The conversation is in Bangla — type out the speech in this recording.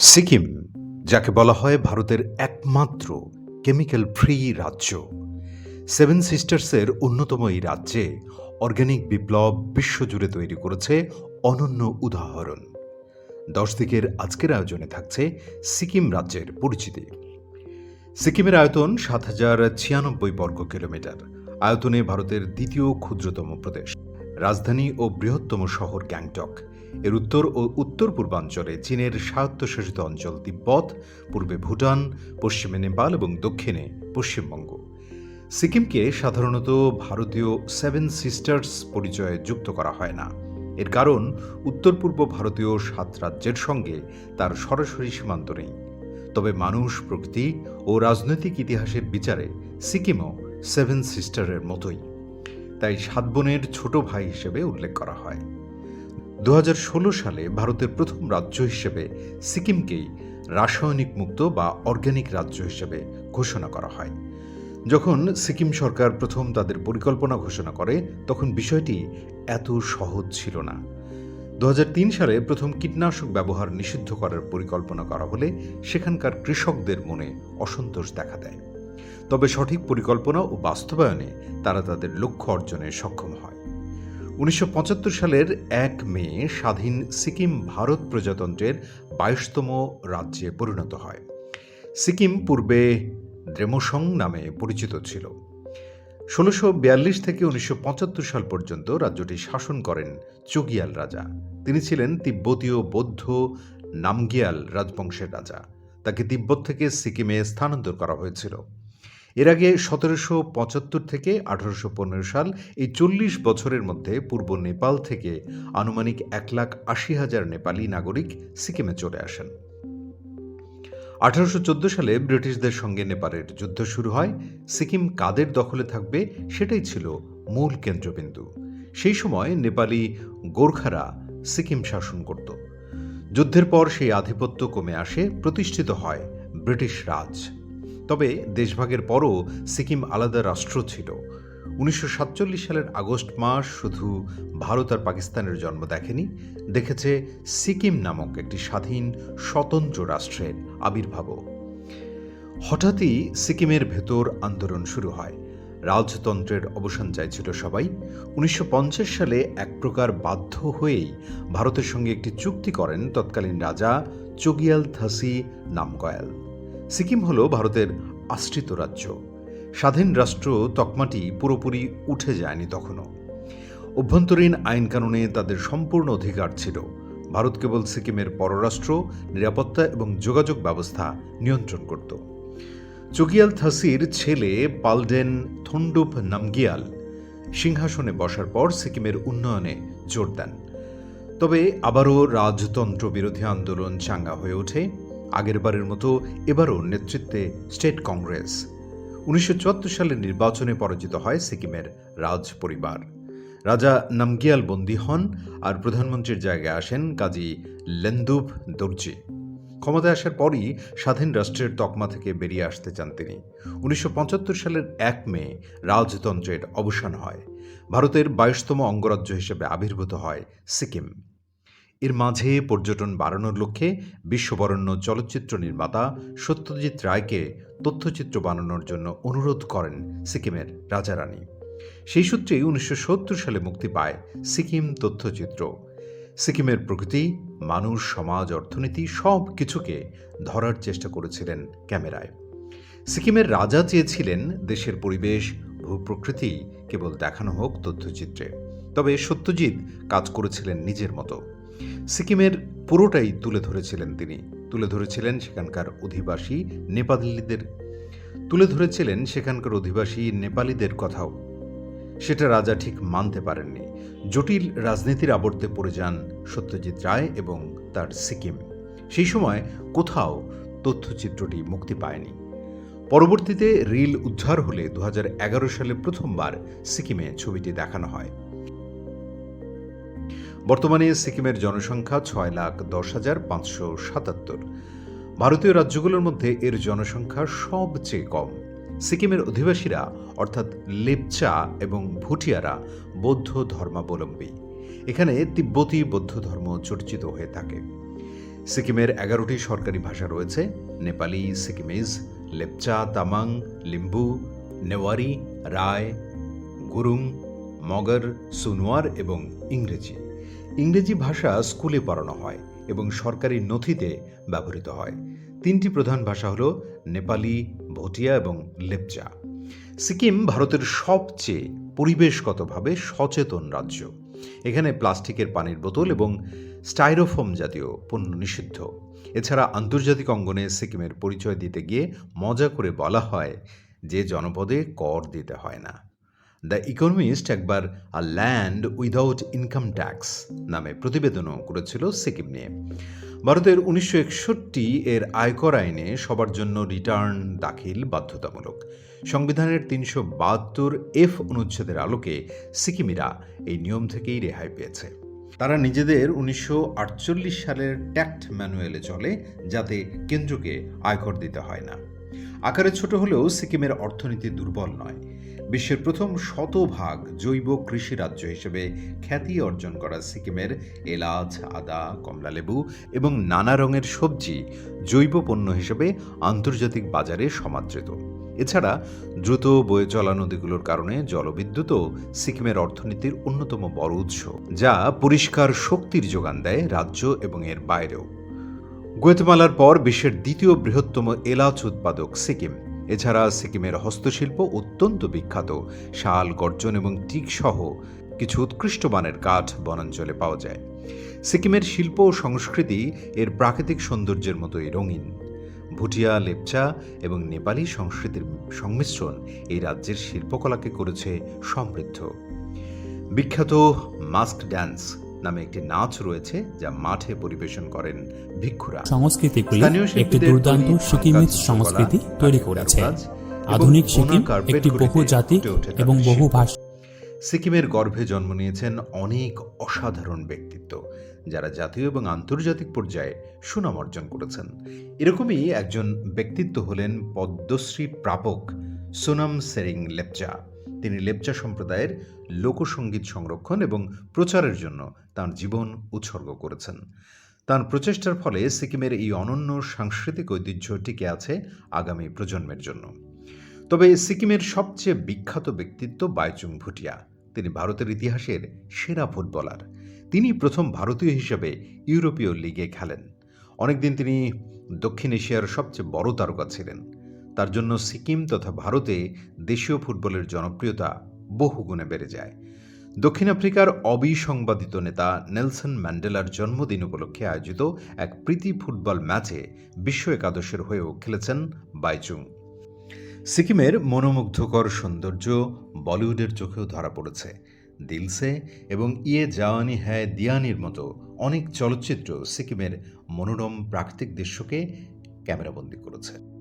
সিকিম, যাকে বলা হয় ভারতের একমাত্র কেমিক্যাল ফ্রি রাজ্য। সেভেন সিস্টার্সের অন্যতম এই রাজ্যে অর্গানিক বিপ্লব বিশ্বজুড়ে তৈরি করেছে অনন্য উদাহরণ। দশ দিকের আজকের আয়োজনে থাকছে সিকিম রাজ্যের পরিচিতি। সিকিমের আয়তন সাত হাজার ছিয়ানব্বই বর্গ কিলোমিটার। আয়তনে ভারতের দ্বিতীয় ক্ষুদ্রতম প্রদেশ। রাজধানী ও বৃহত্তম শহর গ্যাংটক। এর উত্তর ও উত্তর পূর্বাঞ্চলে চীনের স্বায়ত্তশাসিত অঞ্চল তিব্বত, পূর্বে ভুটান, পশ্চিমে নেপাল এবং দক্ষিণে পশ্চিমবঙ্গ। সিকিমকে সাধারণত ভারতীয় সেভেন সিস্টার্স পরিচয়ে যুক্ত করা হয় না। এর কারণ, উত্তর পূর্ব ভারতীয় সাত রাজ্যের সঙ্গে তার সরাসরি সীমান্ত নেই। তবে মানুষ, প্রকৃতি ও রাজনৈতিক ইতিহাসের বিচারে সিকিমও সেভেন সিস্টারের মতোই। তাই সাত বোনের ছোট ভাই হিসেবে উল্লেখ করা হয়। দু হাজার ষোলো সালে ভারতের প্রথম রাজ্য হিসেবে সিকিমকেই রাসায়নিক মুক্ত বা অর্গ্যানিক রাজ্য হিসেবে ঘোষণা করা হয়। যখন সিকিম সরকার প্রথম তাদের পরিকল্পনা ঘোষণা করে, তখন বিষয়টি এত সহজ ছিল না। দু হাজার তিন সালে প্রথম কীটনাশক ব্যবহার নিষিদ্ধ করার পরিকল্পনা করা হলে সেখানকার কৃষকদের মনে অসন্তোষ দেখা দেয়। তবে সঠিক পরিকল্পনা ও বাস্তবায়নে তারা তাদের লক্ষ্য অর্জনে সক্ষম হয়। উনিশশো পঁচাত্তর সালের এক মে স্বাধীন সিকিম ভারত প্রজাতন্ত্রের বাইশতম রাজ্যে পরিণত হয়। সিকিম পূর্বে দ্রেমসং নামে পরিচিত ছিল। ষোলোশো বিয়াল্লিশ থেকে উনিশশো পঁচাত্তর সাল পর্যন্ত রাজ্যটি শাসন করেন চোগিয়াল রাজা। তিনি ছিলেন তিব্বতীয় বৌদ্ধ নামগিয়াল রাজবংশের রাজা। তাকে তিব্বত থেকে সিকিমে স্থানান্তর করা হয়েছিল। এর আগে সতেরোশো পঁচাত্তর থেকে আঠারোশো পনেরো সাল এই চল্লিশ বছরের মধ্যে পূর্ব নেপাল থেকে আনুমানিক এক লাখ আশি হাজার নেপালি নাগরিক সিকিমে চলে আসেন। আঠারোশো চোদ্দ সালে ব্রিটিশদের সঙ্গে নেপালের যুদ্ধ শুরু হয়। সিকিম কাদের দখলে থাকবে সেটাই ছিল মূল কেন্দ্রবিন্দু। সেই সময় নেপালি গোর্খারা সিকিম শাসন করত। যুদ্ধের পর সেই আধিপত্য কমে আসে, প্রতিষ্ঠিত হয় ব্রিটিশ রাজ। তবে দেশভাগের পরও সিকিম আলাদা রাষ্ট্র ছিল। উনিশশো সাতচল্লিশ সালের আগস্ট মাস শুধু ভারত আর পাকিস্তানের জন্ম দেখেনি, দেখেছে সিকিম নামক একটি স্বাধীন, স্বতন্ত্র রাষ্ট্রের আবির্ভাবও। হঠাৎই সিকিমের ভেতর আন্দোলন শুরু হয়। রাজতন্ত্রের অবসান চাইছিল সবাই। উনিশশো পঞ্চাশ সালে এক প্রকার বাধ্য হয়েই ভারতের সঙ্গে একটি চুক্তি করেন তৎকালীন রাজা চগিয়াল থাসি নামগয়াল সিকিম হল ভারতের আশ্রিত রাজ্য। স্বাধীন রাষ্ট্র তকমাটি পুরোপুরি উঠে যায়নি তখনও। অভ্যন্তরীণ আইনকানুনে তাদের সম্পূর্ণ অধিকার ছিল। ভারত কেবল সিকিমের পররাষ্ট্র, নিরাপত্তা এবং যোগাযোগ ব্যবস্থা নিয়ন্ত্রণ করত। চুকিয়াল থাসির ছেলে পালডেন থন্ডুপ নামগিয়াল সিংহাসনে বসার পর সিকিমের উন্নয়নে জোর দেন। তবে আবারও রাজতন্ত্র বিরোধী আন্দোলন চাঙ্গা হয়ে ওঠে। আগেরবারের মতো এবারও নেতৃত্বে স্টেট কংগ্রেস। উনিশশো চুয়াত্তর সালের নির্বাচনে পরাজিত হয় সিকিমের রাজ পরিবার। রাজা নামগিয়াল বন্দী হন আর প্রধানমন্ত্রীর জায়গায় আসেন কাজী লেন্দুব দর্জি। ক্ষমতায় আসার পরই স্বাধীন রাষ্ট্রের তকমা থেকে বেরিয়ে আসতে চান তিনি। উনিশশো পঁচাত্তর সালের এক মে রাজতন্ত্রের অবসান হয়। ভারতের বাইশতম অঙ্গরাজ্য হিসেবে আবির্ভূত হয় সিকিম। এর মাঝে পর্যটন বাড়ানোর লক্ষ্যে বিশ্ববরণ্য চলচ্চিত্র নির্মাতা সত্যজিৎ রায়কে তথ্যচিত্র বানানোর জন্য অনুরোধ করেন সিকিমের রাজারানী। সেই সূত্রেই উনিশশো সত্তর সালে মুক্তি পায় সিকিম তথ্যচিত্র। সিকিমের প্রকৃতি, মানুষ, সমাজ, অর্থনীতি সব কিছুকে ধরার চেষ্টা করেছিলেন ক্যামেরায়। সিকিমের রাজা চেয়েছিলেন দেশের পরিবেশ, ভূপ্রকৃতি কেবল দেখানো হোক তথ্যচিত্রে। তবে সত্যজিৎ কাজ করেছিলেন নিজের মতো। সিকিমের পুরোটাই তুলে ধরেছিলেন তিনি। তুলে ধরেছিলেন সেখানকার অধিবাসী নেপালিদের। তুলে ধরেছিলেন সেখানকার অধিবাসী নেপালিদের কথাও। সেটা রাজা ঠিক মানতে পারেননি। জটিল রাজনীতির আবর্তে পড়ে যান সত্যজিৎ রায় এবং তার সিকিম। সেই সময় কোথাও তথ্যচিত্রটি মুক্তি পায়নি। পরবর্তীতে রিল উদ্ধার হলে দু হাজার এগারো সালে প্রথমবার সিকিমে ছবিটি দেখানো হয়। বর্তমানে সিকিমের জনসংখ্যা ছয় লাখ দশ হাজার পাঁচশো সাতাত্তর। ভারতীয় রাজ্যগুলোর মধ্যে এর জনসংখ্যা সবচেয়ে কম। সিকিমের অধিবাসীরা, অর্থাৎ লেপচা এবং ভুটিয়ারা, বৌদ্ধ ধর্মাবলম্বী। এখানে তিব্বতী বৌদ্ধ ধর্ম চর্চিত হয়ে থাকে। সিকিমের এগারোটি সরকারি ভাষা রয়েছে, নেপালি, সিকিমিজ, লেপচা, তামাং, লিম্বু, নেওয়ারি, রায়, গুরুং, মগর সুনওয়ার এবং ইংরেজি। ইংরেজি ভাষা স্কুলে পড়ানো হয় এবং সরকারি নথিতে ব্যবহৃত হয়। তিনটি প্রধান ভাষা হল নেপালি, ভুটিয়া এবং লেপচা। সিকিম ভারতের সবচেয়ে পরিবেশগতভাবে সচেতন রাজ্য। এখানে প্লাস্টিকের পানির বোতল এবং স্টাইরোফোম জাতীয় পণ্য নিষিদ্ধ। এছাড়া আন্তর্জাতিক অঙ্গনে সিকিমের পরিচয় দিতে গিয়ে মজা করে বলা হয় যে জনপদে কর দিতে হয় না। দ্য ইকোনমিস্ট একবার a land without income tax নামে প্রতিবেদনও করেছিল সিকিম নিয়ে। ভারতের উনিশশো একষট্টি এর আয়কর আইনে সবার জন্য রিটার্ন দাখিল বাধ্যতামূলক। সংবিধানের তিনশো বাহাত্তর এফ অনুচ্ছেদের আলোকে সিকিমিরা এই নিয়ম থেকেই রেহাই পেয়েছে। তারা নিজেদের উনিশশো আটচল্লিশ সালের ট্যাক্ট ম্যানুয়ালে চলে, যাতে কেন্দ্রকে আয়কর দিতে হয় না। আকারে ছোট হলেও সিকিমের অর্থনীতি দুর্বল নয়। বিশ্বের প্রথম শতভাগ জৈব কৃষি রাজ্য হিসেবে খ্যাতি অর্জন করা সিকিমের এলাচ, আদা, কমলালেবু এবং নানা রঙের সবজি জৈব পণ্য হিসেবে আন্তর্জাতিক বাজারে সমাদৃত। এছাড়া দ্রুত বয়ে চলা নদীগুলোর কারণে জলবিদ্যুৎও সিকিমের অর্থনীতির অন্যতম বড় উৎস, যা পরিষ্কার শক্তির যোগান দেয় রাজ্য এবং এর বাইরেও। গুয়েতমালার পর বিশ্বের দ্বিতীয় বৃহত্তম এলাচ উৎপাদক সিকিম। এছাড়া সিকিমের হস্তশিল্প অত্যন্ত বিখ্যাত। শাল, গর্জন এবং টিক সহ কিছু উৎকৃষ্ট মানের কাঠ বনাঞ্চলে পাওয়া যায়। সিকিমের শিল্প ও সংস্কৃতি এর প্রাকৃতিক সৌন্দর্যের মতোই রঙিন। ভুটিয়া, লেপচা এবং নেপালি সংস্কৃতির সংমিশ্রণ এই রাজ্যের শিল্পকলাকে করেছে সমৃদ্ধ। বিখ্যাত মাস্ক ড্যান্স নামে একটি নাচ রয়েছে যা মাঠে পরিবেশন করেন ভিক্ষুরা। সংস্কৃতিগুলি একটি দুর্দান্ত সিকিমিজ সংস্কৃতি তৈরি করেছে। আধুনিক সিকিম একটি ওঠে তার এবং শিল্প। বহুভাষা সিকিমের গর্ভে জন্ম নিয়েছেন অনেক অসাধারণ ব্যক্তিত্ব যারা জাতীয় এবং আন্তর্জাতিক পর্যায়ে সুনাম অর্জন করেছেন। এরকমই একজন ব্যক্তিত্ব হলেন পদ্মশ্রী প্রাপক সোনাম সেরিং লেপচা। তিনি লেপচা সম্প্রদায়ের লোকসঙ্গীত সংরক্ষণ এবং প্রচারের জন্য তার জীবন উৎসর্গ করেছেন। তার প্রচেষ্টার ফলে সিকিমের এই অনন্য সাংস্কৃতিক ঐতিহ্য টিকে আছে আগামী প্রজন্মের জন্য। তবে সিকিমের সবচেয়ে বিখ্যাত ব্যক্তিত্ব বাইচুং ভুটিয়া। তিনি ভারতের ইতিহাসের সেরা ফুটবলার। তিনি প্রথম ভারতীয় হিসেবে ইউরোপীয় লিগে খেলেন। অনেকদিন তিনি দক্ষিণ এশিয়ার সবচেয়ে বড় তারকা ছিলেন। তার জন্য সিকিম তথা ভারতে দেশীয় ফুটবলের জনপ্রিয়তা বহুগুণে বেড়ে যায়। দক্ষিণ আফ্রিকার অবিসংবাদিত নেতা নেলসন ম্যান্ডেলার জন্মদিন উপলক্ষে আয়োজিত এক প্রীতি ফুটবল ম্যাচে বিশ্ব একাদশের হয়েও খেলেছেন বাইচুং। সিকিমের মনোমুগ্ধকর সৌন্দর্য বলিউডের চোখেও ধরা পড়েছে। দিলসে এবং ইয়ে জাওয়ানি হ্যায় দিয়ানির মতো অনেক চলচ্চিত্র সিকিমের মনোরম প্রাকৃতিক দৃশ্যকে ক্যামেরাবন্দি করেছে।